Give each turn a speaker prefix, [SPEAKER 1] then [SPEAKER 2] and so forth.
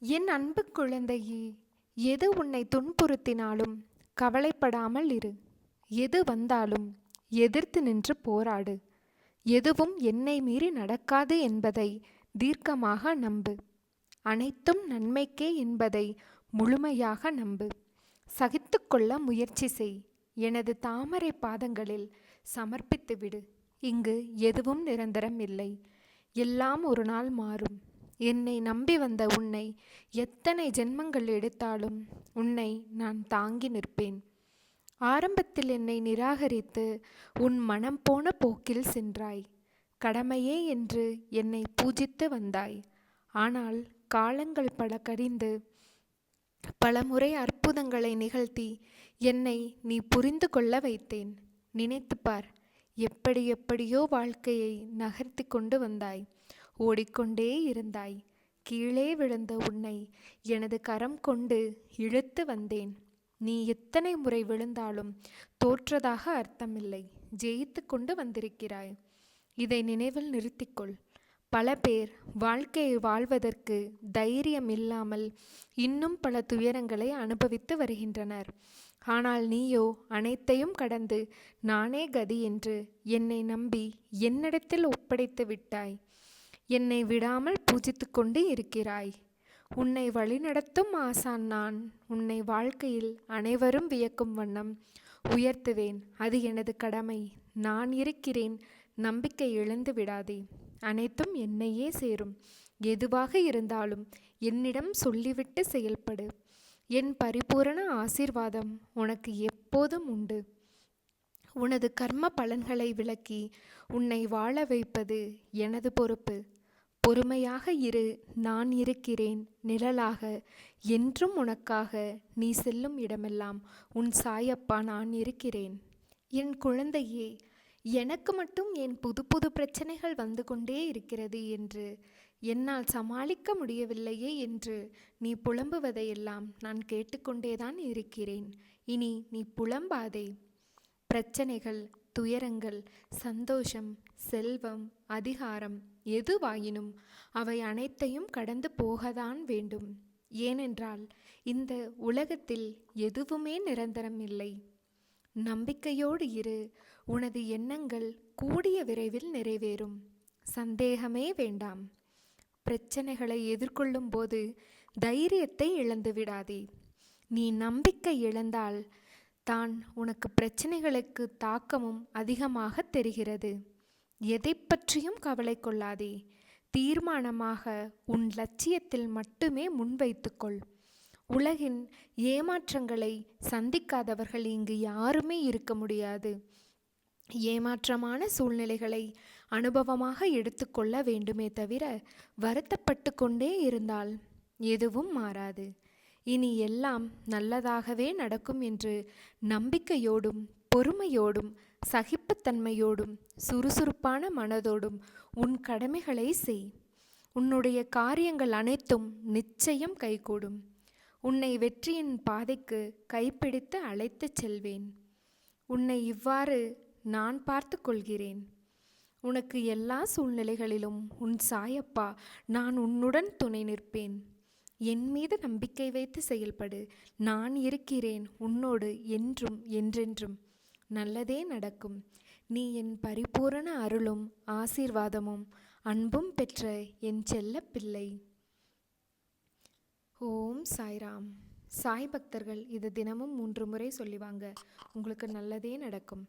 [SPEAKER 1] என் அன்பு குழந்தையே எது உன்னை துன்புறுத்தினாலும் கவலைப்படாமல் இரு. எது வந்தாலும் எதிர்த்து நின்று போராடு. எதுவும் என்னை மீறி நடக்காது என்பதை தீர்க்கமாக நம்பு. அனைத்தும் நன்மைக்கே என்பதை முழுமையாக நம்பு. சகித்து கொள்ள முயற்சி செய். எனது தாமரை பாதங்களில் சமர்ப்பித்துவிடு. இங்கு எதுவும் நிரந்தரம் இல்லை. எல்லாம் ஒரு நாள் மாறும். என்னை நம்பி வந்த உன்னை எத்தனை ஜென்மங்கள் எடுத்தாலும் உன்னை நான் தாங்கி நிற்பேன். ஆரம்பத்தில் என்னை நிராகரித்து உன் மனம் போன போக்கில் சென்றாய். கடமையே என்று என்னை பூஜித்து வந்தாய். ஆனால் காலங்கள் பல கடிந்து பலமுறை அற்புதங்களை நிகழ்த்தி என்னை நீ புரிந்து கொள்ள வைத்தேன். நினைத்துப்பார் எப்படி எப்படியோ வாழ்க்கையை நகர்த்தி கொண்டு வந்தாய். ஓடிக்கொண்டே இருந்தாய். கீழே விழுந்த உன்னை எனது கரம் கொண்டு இழுத்து வந்தேன். நீ எத்தனை முறை விழுந்தாலும் தோற்றதாக அர்த்தமில்லை. ஜெயித்து கொண்டு வந்திருக்கிறாய். இதை நினைவில் நிறுத்திக்கொள். பல பேர் வாழ்க்கையை வாழ்வதற்கு தைரியம் இல்லாமல் இன்னும் பல துயரங்களை அனுபவித்து வருகின்றனர். ஆனால் நீயோ அனைத்தையும் கடந்து நானே கதி என்று என்னை நம்பி என்னிடத்தில் ஒப்படைத்து விட்டாய். என்னை விடாமல் பூஜித்து கொண்டு இருக்கிறாய். உன்னை வழிநடத்தும் ஆசான் நான். உன்னை வாழ்க்கையில் அனைவரும் வியக்கும் வண்ணம் உயர்த்துவேன். அது எனது கடமை. நான் இருக்கிறேன். நம்பிக்கை இழந்து விடாதே. அனைத்தும் என்னையே சேரும். எதுவாக இருந்தாலும் என்னிடம் சொல்லிவிட்டு செயல்படு. என் பரிபூரண ஆசீர்வாதம் உனக்கு எப்போதும் உண்டு. உனது கர்ம பலன்களை விளக்கி உன்னை வாழ வைப்பது எனது பொறுப்பு. பொறுமையாக இரு நான் இருக்கிறேன். நிழலாக என்றும் உனக்காக நீ செல்லும் இடமெல்லாம் உன் சாயப்பா நான் இருக்கிறேன். என் குழந்தையே எனக்கு மட்டும் என் புது புது பிரச்சனைகள் வந்து கொண்டே இருக்கிறது என்று என்னால் சமாளிக்க முடியவில்லையே என்று நீ புலம்புவதையெல்லாம் நான் கேட்டுக்கொண்டேதான் இருக்கிறேன். இனி நீ புலம்பாதே. பிரச்சனைகள் துயரங்கள் சந்தோஷம் செல்வம் அதிகாரம் எதுவாயினும் அவை அனைத்தையும் கடந்து போகத்தான் வேண்டும். ஏனென்றால் இந்த உலகத்தில் எதுவுமே நிரந்தரம் இல்லை. நம்பிக்கையோடு இரு உனது எண்ணங்கள் கூடிய விரைவில் நிறைவேறும். சந்தேகமே வேண்டாம். பிரச்சனைகளை எதிர்கொள்ளும் போது தைரியத்தை இழந்து விடாதே நீ நம்பிக்கை இழந்தால் தான் உனக்கு பிரச்சனைகளுக்கு தாக்கமும் அதிகமாக தெரிகிறது. எதை பற்றியும் கவலை கொள்ளாதே. தீர்மானமாக உன் லட்சியத்தில் மட்டுமே முன்வைத்துக்கொள். உலகின் ஏமாற்றங்களை சந்திக்காதவர்கள் இங்கு யாருமே இருக்க முடியாது. ஏமாற்றமான சூழ்நிலைகளை அனுபவமாக எடுத்துக்கொள்ள வேண்டுமே தவிர வருத்தப்பட்டு கொண்டே இருந்தால் எதுவும் மாறாது. இனி எல்லாம் நல்லதாகவே நடக்கும் என்று நம்பிக்கையோடும் பொறுமையோடும் சகிப்புத்தன்மையோடும் சுறுசுறுப்பான மனதோடும் உன் கடமைகளை செய். உன்னுடைய காரியங்கள் அனைத்தும் நிச்சயம் கைகூடும். உன்னை வெற்றியின் பாதைக்கு கைப்பிடித்து அழைத்துச் செல்வேன். உன்னை இவ்வாறு நான் பார்த்து கொள்கிறேன். உனக்கு எல்லா சூழ்நிலைகளிலும் உன் சாயப்பா நான் உன்னுடன் துணை நிற்பேன். என் மீது நம்பிக்கை வைத்து செயல்படு. நான் இருக்கிறேன் உன்னோடு என்றும் என்றென்றும். நல்லதே நடக்கும். நீ என் பரிபூரண அருளும் ஆசீர்வாதமும் அன்பும் பெற்ற என் செல்ல பிள்ளை. ஓம் சாய்ராம். சாய் பக்தர்கள் இது தினமும் மூன்று முறை சொல்லிவாங்க. உங்களுக்கு நல்லதே நடக்கும்.